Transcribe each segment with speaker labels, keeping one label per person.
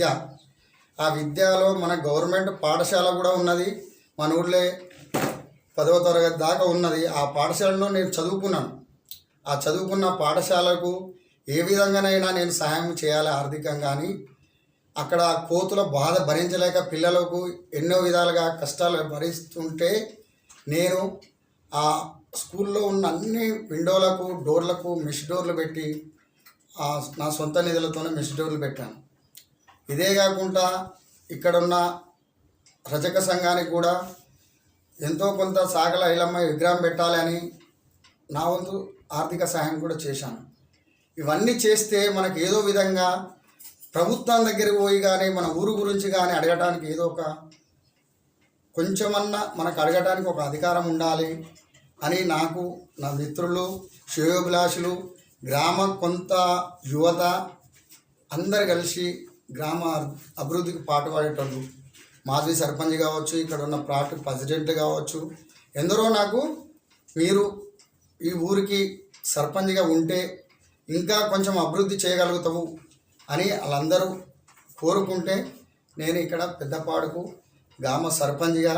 Speaker 1: విద్య. ఆ విద్యలో మన గవర్నమెంట్ పాఠశాల కూడా ఉన్నది. మన ఊళ్ళో పదవ తరగతి దాకా ఉన్నది. ఆ పాఠశాలలో నేను చదువుకున్నాను. ఆ చదువుకున్న పాఠశాలకు ఏ విధంగానైనా నేను సహాయం చేయాలి ఆర్థికంగా అని. అక్కడ కోతుల బాధ భరించలేక పిల్లలకు ఎన్నో విధాలుగా కష్టాలు భరిస్తుంటే నేను ఆ స్కూల్లో ఉన్న అన్ని విండోలకు డోర్లకు మిష్ డోర్లు పెట్టి నా సొంత నిధులతోనే మిష్ డోర్లు పెట్టాను. ఇదే కాకుండా ఇక్కడున్న రజక సంఘానికి కూడా ఎంతో కొంత సాగల ఇలమ్మ విగ్రహం పెట్టాలి అని నా వంతు ఆర్థిక సహాయం కూడా చేశాను. ఇవన్నీ చేస్తే మనకు ఏదో విధంగా ప్రభుత్వం దగ్గరికి పోయి కానీ మన ఊరు గురించి కానీ అడగటానికి ఏదో ఒక కొంచెమన్నా మనకు అడగటానికి ఒక అధికారం ఉండాలి అని నాకు నా మిత్రులు శ్రేయోభిలాషులు గ్రామ కొంత యువత అందరు కలిసి గ్రామ అభివృద్ధికి పాటుపడేటోళ్ళు మాజీ సర్పంచ్ కావచ్చు ఇక్కడ ఉన్న పార్టీ ప్రెసిడెంట్ కావచ్చు. ఎందరో నాకు మీరు ఈ ఊరికి సర్పంచ్గా ఉంటే ఇంకా కొంచెం అభివృద్ధి చేయగలుగుతావు అని వాళ్ళందరూ కోరుకుంటే నేను ఇక్కడ పెద్దపాడుకు గ్రామ సర్పంచ్గా.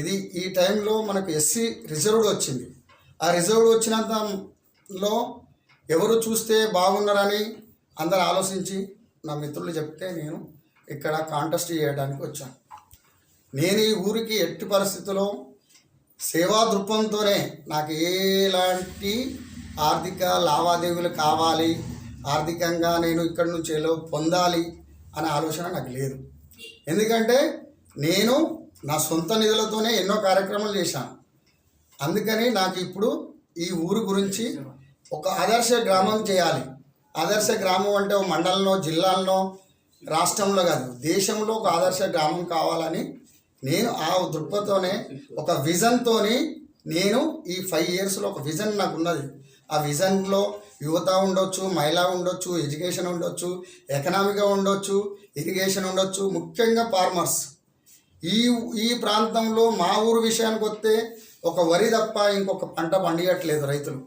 Speaker 1: ఇది ఈ టైంలో మనకు ఎస్సీ రిజర్వ్డ్ వచ్చింది. ఆ రిజర్వ్డ్ వచ్చినంతలో ఎవరు చూస్తే బాగున్నారని అందరు ఆలోచించి నా మిత్రులు చెప్తే నేను ఇక్కడ కాంటెస్ట్ చేయడానికి వచ్చాను. నేను ఈ ఊరికి ఎట్టి పరిస్థితుల్లో సేవా దృక్పథంతోనే నాకు ఎలాంటి ఆర్థిక లావాదేవీలు కావాలి ఆర్థికంగా నేను ఇక్కడి నుంచి ఎలా పొందాలి అనే ఆలోచన నాకు లేదు. ఎందుకంటే నేను నా సొంత నిధులతోనే ఎన్నో కార్యక్రమాలు చేశాను. అందుకని నాకు ఇప్పుడు ఈ ఊరు గురించి ఒక ఆదర్శ గ్రామం చేయాలి. ఆదర్శ గ్రామం అంటే మండలంలో జిల్లాల్లో రాష్ట్రంలో కాదు దేశంలో ఒక ఆదర్శ గ్రామం కావాలని నేను ఆ దృక్పథంతోనే ఒక విజన్తోని నేను ఈ ఫైవ్ ఇయర్స్లో ఒక విజన్ నాకు ఉన్నది. ఆ విజన్లో యువత ఉండొచ్చు మహిళ ఉండొచ్చు ఎడ్యుకేషన్ ఉండొచ్చు ఎకనామిక్గా ఉండొచ్చు ఇరిగేషన్ ఉండొచ్చు ముఖ్యంగా ఫార్మర్స్ ఈ ఈ ప్రాంతంలో మా ఊరు విషయానికి వస్తే ఒక వరి తప్ప ఇంకొక పంట పండియట్లేదు రైతులు.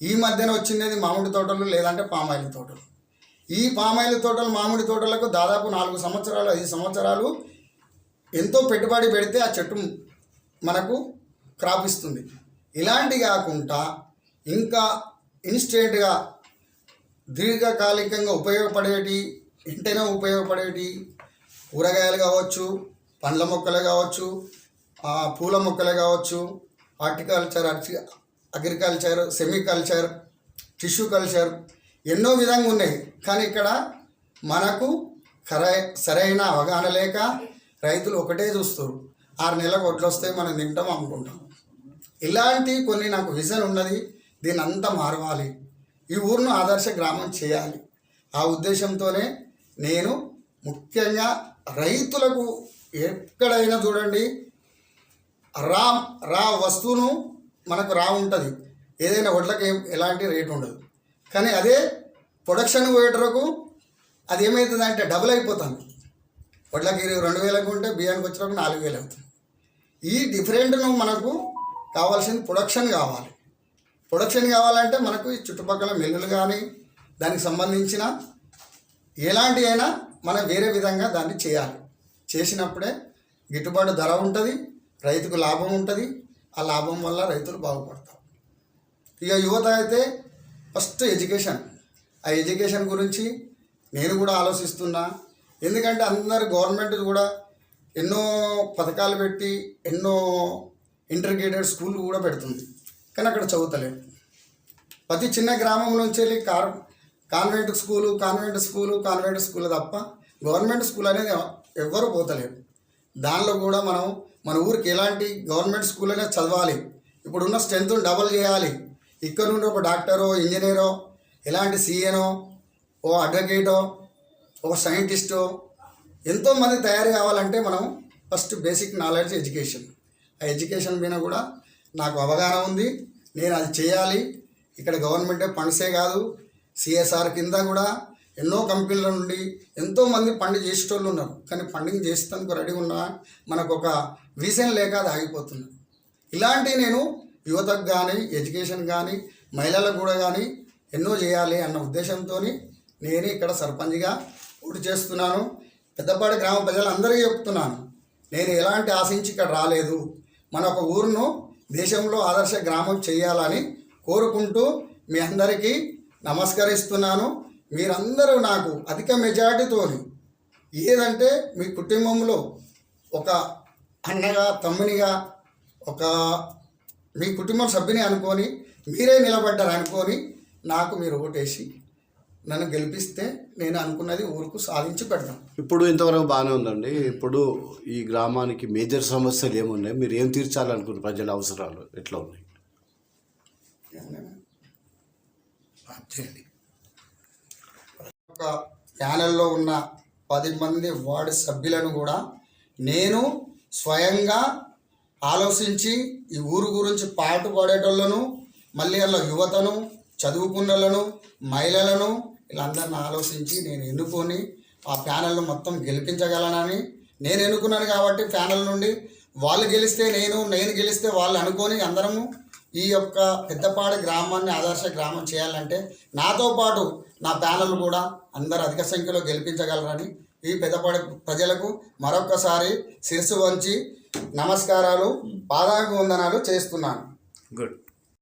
Speaker 1: ఈ మధ్యన వచ్చింది మామిడి తోటలు లేదంటే పామాయిల్ తోటలు. ఈ పామాయిల్ తోటలు మామిడి తోటలకు దాదాపు నాలుగు సంవత్సరాలు ఐదు సంవత్సరాలు ఎంతో పెట్టుబడి పెడితే ఆ చెట్టు మనకు క్రాప్ ఇస్తుంది. ఇలాంటి కాకుండా ఇంకా ఇన్స్టెంట్గా దీర్ఘకాలికంగా ఉపయోగపడేటి ఇంటనే ఉపయోగపడేటి కూరగాయలు కావచ్చు పండ్ల మొక్కలు కావచ్చు పూల మొక్కలు కావచ్చు horticulture agriculture sericulture tissue culture ఎన్నో విధంగా ఉన్నాయి. కానీ ఇక్కడ మనకు కరై సరైన అవగాహన లేక రైతులు ఒకటే చూస్తారు. ఆరు నెలలకు వడ్లు వస్తే మనం తింటాం అమ్ముకుంటాం. ఇలాంటి కొన్ని నాకు విజన్ ఉన్నది దీని అంతా మారవాలి. ఈ ఊరును ఆదర్శ గ్రామం చేయాలి. ఆ ఉద్దేశంతోనే నేను ముఖ్యంగా రైతులకు ఎక్కడైనా చూడండి రా రా వస్తువును మనకు రా ఉంటుంది. ఏదైనా వడ్లకి ఎలాంటి రేటు ఉండదు. కానీ అదే ప్రొడక్షన్ పోయేటరకు అది ఏమవుతుంది అంటే డబుల్ అయిపోతుంది. వడ్లకి రెండు వేలకు ఉంటే బియ్యానికి వచ్చినప్పుడు నాలుగు వేలు అవుతుంది. ఈ డిఫరెంట్ను మనకు కావాల్సింది ప్రొడక్షన్ కావాలి. ప్రొడక్షన్ కావాలంటే మనకు ఈ చుట్టుపక్కల మిల్లులు కానీ దానికి సంబంధించిన ఎలాంటి అయినా మనం వేరే విధంగా దాన్ని చేయాలి. చేసినప్పుడే గిట్టుబాటు ధర ఉంటుంది రైతుకు లాభం ఉంటుంది ఆ లాభం వల్ల రైతులు బాగుపడతారు. ఇక యువత అయితే ఫస్ట్ ఎడ్యుకేషన్. ఆ ఎడ్యుకేషన్ గురించి నేను కూడా ఆలోచిస్తున్నా. ఎందుకంటే అందరు గవర్నమెంట్ కూడా ఎన్నో పథకాలు పెట్టి ఎన్నో ఇంటర్గ్రేటెడ్ స్కూళ్ళు కూడా పెడుతుంది. కానీ అక్కడ చదువుతలేదు. ప్రతి చిన్న గ్రామం నుంచి వెళ్ళి car convent school convent school convent school తప్ప గవర్నమెంట్ స్కూల్ అనేది ఎవ్వరూ పోతలేరు దానిలో కూడా మనం మన ఊరికి ఎలాంటి గవర్నమెంట్ స్కూల్ అయినా చదవాలి. ఇప్పుడున్న స్ట్రెంత్ డబల్ చేయాలి. ఇక్కడ నుండి ఒక డాక్టరో ఇంజనీరో ఎలాంటి సీఏనో ఓ అడ్వకేటో ఒక సైంటిస్టో ఎంతోమంది తయారు కావాలంటే మనం ఫస్ట్ బేసిక్ నాలెడ్జ్ ఎడ్యుకేషన్. ఆ ఎడ్యుకేషన్ మీద కూడా నాకు అవగాహన ఉంది. నేను అది చేయాలి. ఇక్కడ గవర్నమెంటే ఫండ్సే కాదు. సిఎస్ఆర్ కింద కూడా ఎన్నో కంపెనీల నుండి ఎంతోమంది పండుగ చేసేటోళ్ళు ఉన్నారు. కానీ ఫండింగ్ చేసేందుకు రెడీ ఉన్నా మనకు ఒక విజన్ లేక అది ఆగిపోతుంది. ఇలాంటి నేను యువతకు కానీ ఎడ్యుకేషన్ కానీ మహిళలకు కూడా కానీ ఎన్నో చేయాలి అన్న ఉద్దేశంతో నేను ఇక్కడ సర్పంచ్గా పోటీ చేస్తున్నాను. పెద్దపాటి గ్రామ ప్రజలందరికీ చెప్తున్నాను. నేను ఎలాంటి ఆశించి ఇక్కడ రాలేదు. మన ఒక ఊరును దేశంలో ఆదర్శ గ్రామం చేయాలని కోరుకుంటూ మీ అందరికీ నమస్కరిస్తున్నాను. మీరందరూ నాకు అధిక మెజార్టీతోని ఏదంటే మీ కుటుంబంలో ఒక అన్నగా తమ్మునిగా ఒక మీ కుటుంబ సభ్యుని అనుకొని మీరే నిలబడ్డారు అనుకొని నాకు మీరు ఓటేసి నన్ను గెలిపిస్తే నేను అనుకున్నది ఊరుకు సాధించి పెడతాను
Speaker 2: ఇప్పుడు ఇంతవరకు బాగానే ఉందండి. ఇప్పుడు ఈ గ్రామానికి మేజర్ సమస్యలు ఏమున్నాయి? మీరు ఏం తీర్చాలనుకున్న ప్రజల అవసరాలు? ఎట్లా ఉన్నాయి?
Speaker 1: ఒక ప్యానెల్లో ఉన్న పది మంది వార్డు సభ్యులను కూడా నేను స్వయంగా ఆలోచించి ఈ ఊరు గురించి పాటు పడేటోళ్ళను మళ్ళీ అలా యువతను చదువుకున్నలను మహిళలను వీళ్ళందరిని ఆలోచించి నేను ఎన్నుకొని ఆ ప్యానెల్ను మొత్తం గెలిపించగలనని నేను ఎన్నుకున్నాను కాబట్టి ప్యానెల్ నుండి వాళ్ళు గెలిస్తే నేను నేను గెలిస్తే వాళ్ళు అనుకొని అందరము ఈ యొక్క పెద్దపాడు గ్రామాన్ని ఆదర్శ గ్రామం చేయాలంటే నాతో పాటు నా ప్యానల్ కూడా అందరు అధిక సంఖ్యలో గెలిపించగలరని ఈ పెద్దపాడు ప్రజలకు మరొకసారి శిరసు వంచి నమస్కారాలు పాదాభివందనాలు చేస్తున్నాను.
Speaker 2: గుడ్